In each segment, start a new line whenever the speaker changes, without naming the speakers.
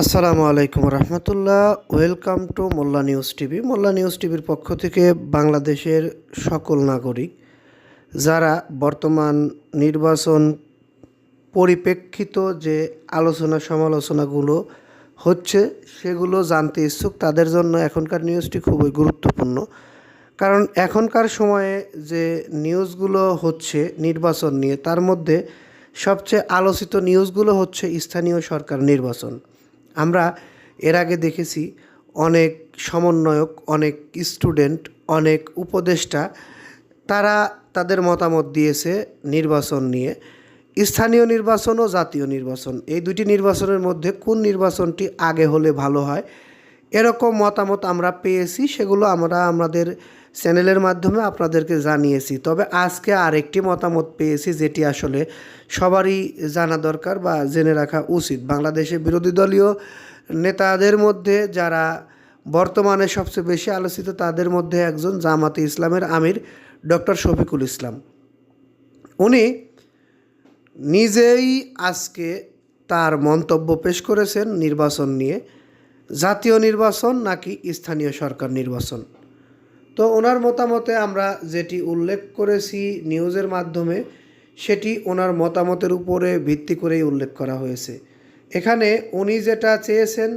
আসসালামু আলাইকুম রহমতুল্লাহ। Welcome to Molla news TV. Molla news টিভির পক্ষ থেকে বাংলাদেশের সকল নাগরিক, যারা বর্তমান নির্বাচন পরিপ্রেক্ষিত যে আলোচনা সমালোচনাগুলো হচ্ছে, সেগুলো জানতে ইচ্ছুক, তাদের জন্য এখনকার নিউজটি খুবই গুরুত্বপূর্ণ। কারণ এখনকার সময়ে যে নিউজগুলো হচ্ছে, নির্বাচন নিয়ে, তার মধ্যে সবচেয়ে আলোচিত নিউজগুলো হচ্ছে স্থানীয় সরকার নির্বাচন। আমরা এর আগে দেখেছি অনেক সমন্বয়ক, অনেক স্টুডেন্ট, অনেক উপদেষ্টা, তারা তাদের মতামত দিয়েছে নির্বাচন নিয়ে। স্থানীয় নির্বাচন ও জাতীয় নির্বাচন। এই দুটি নির্বাচনের মধ্যে কোন নির্বাচনটি আগে হলে ভালো হয়, এরকম মতামত আমরা পেয়েছি, সেগুলো আমরা আমাদের চ্যানেলের মাধ্যমে আপনাদেরকে জানিয়েছি। তবে আজকে আরেকটি মতামত পেয়েছি যেটি আসলে সবারই জানা দরকার বা জেনে রাখা উচিত। বাংলাদেশে বিরোধী দলীয় নেতাদের মধ্যে যারা বর্তমানে সবচেয়ে বেশি আলোচিত, তাদের মধ্যে একজন জামাতে ইসলামের আমির ডক্টর শফিকুল ইসলাম। উনি নিজেই আজকে তার মন্তব্য পেশ করেছেন নির্বাচন নিয়ে। জাতীয় নির্বাচন নাকি স্থানীয় সরকার নির্বাচন? তো ওনার মতামতে আমরা যেটি উল্লেখ করেছি নিউজের মাধ্যমে, সেটি ওনার মতামতের উপরে ভিত্তি করেই উল্লেখ করা হয়েছে। এখানে উনি যেটা চেয়েছেন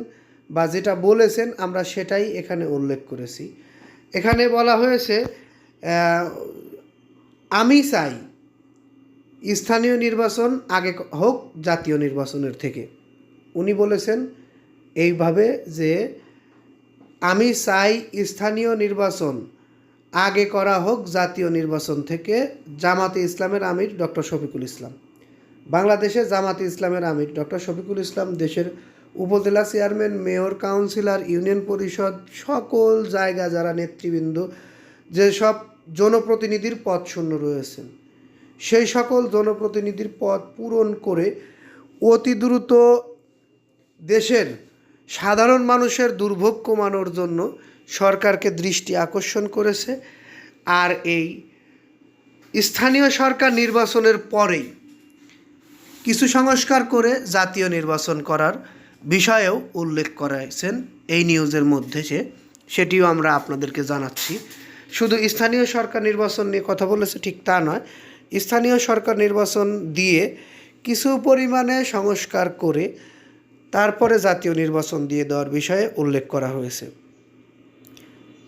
বা যেটা বলেছেন আমরা সেটাই এখানে উল্লেখ করেছি। এখানে বলা হয়েছে আমি চাই স্থানীয় নির্বাচন আগে হোক জাতীয় নির্বাচনের থেকে। উনি বলেছেন এইভাবে যে আমি চাই স্থানীয় নির্বাচন। আগে করা হোক জাতীয় নির্বাচন থেকে জামাতে ইসলামের আমির ডক্টর শফিকুল ইসলাম। বাংলাদেশে জামাতে ইসলামের আমির ডক্টর শফিকুল ইসলাম, দেশের উপজেলা চেয়ারম্যান, মেয়র, কাউন্সিলর, ইউনিয়ন পরিষদ, সকল জায়গা যারা নেতৃবৃন্দ যেসব জনপ্রতিনিধির পদ শূন্য রয়েছেন সেই সকল জনপ্রতিনিধির পদ পূরণ করে অতি দ্রুত দেশের সাধারণ মানুষের দুর্ভোগ কমানোর জন্য সরকারকে দৃষ্টি আকর্ষণ করেছে আর এই স্থানীয় সরকার নির্বাচনের পরেই কিছু সংস্কার করে জাতীয় নির্বাচন করার বিষয়েও উল্লেখ করেছেন এই নিউজের মধ্যে যে সেটিও আমরা আপনাদেরকে জানাচ্ছি। শুধু স্থানীয় সরকার নির্বাচন নিয়ে কথা বলেছে ঠিক তা নয়, স্থানীয় সরকার নির্বাচন দিয়ে কিছু পরিমাণে সংস্কার করে তারপরে জাতীয় নির্বাচন দিয়ে দেওয়ার বিষয়ে উল্লেখ করা হয়েছে।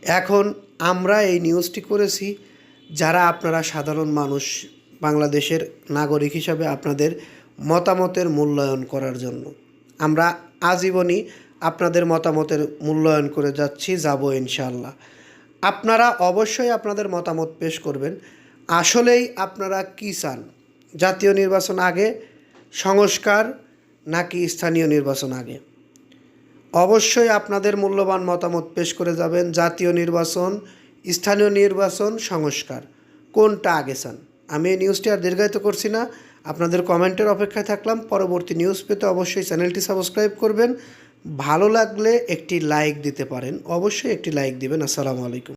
এখন আমরা এই নিউজটি করেছি, যারা আপনারা সাধারণ মানুষ, বাংলাদেশের নাগরিক হিসাবে আপনাদের মতামতের মূল্যায়ন করার জন্য। আমরা আজীবনই আপনাদের মতামতের মূল্যায়ন করে যাচ্ছি, যাব ইনশাল্লাহ আপনারা অবশ্যই আপনাদের মতামত পেশ করবেন। আসলেই আপনারা কী চান? জাতীয় নির্বাচন আগে, সংস্কার নাকি স্থানীয় নির্বাচন আগে? অবশ্যই আপনাদের মূল্যবান মতামত পেশ করে যাবেন জাতীয় নির্বাচন, স্থানীয় নির্বাচন, সংস্কার। কোনটা আগে চান? আমি এই নিউজটি আর দীর্ঘায়িত করছি না। আপনাদের কমেন্টের অপেক্ষায় থাকলাম। পরবর্তী নিউজ পেতে অবশ্যই চ্যানেলটি সাবস্ক্রাইব করবেন। ভালো লাগলে একটি লাইক দিতে পারেন। অবশ্যই একটি লাইক দিবেন। আসসালামু আলাইকুম।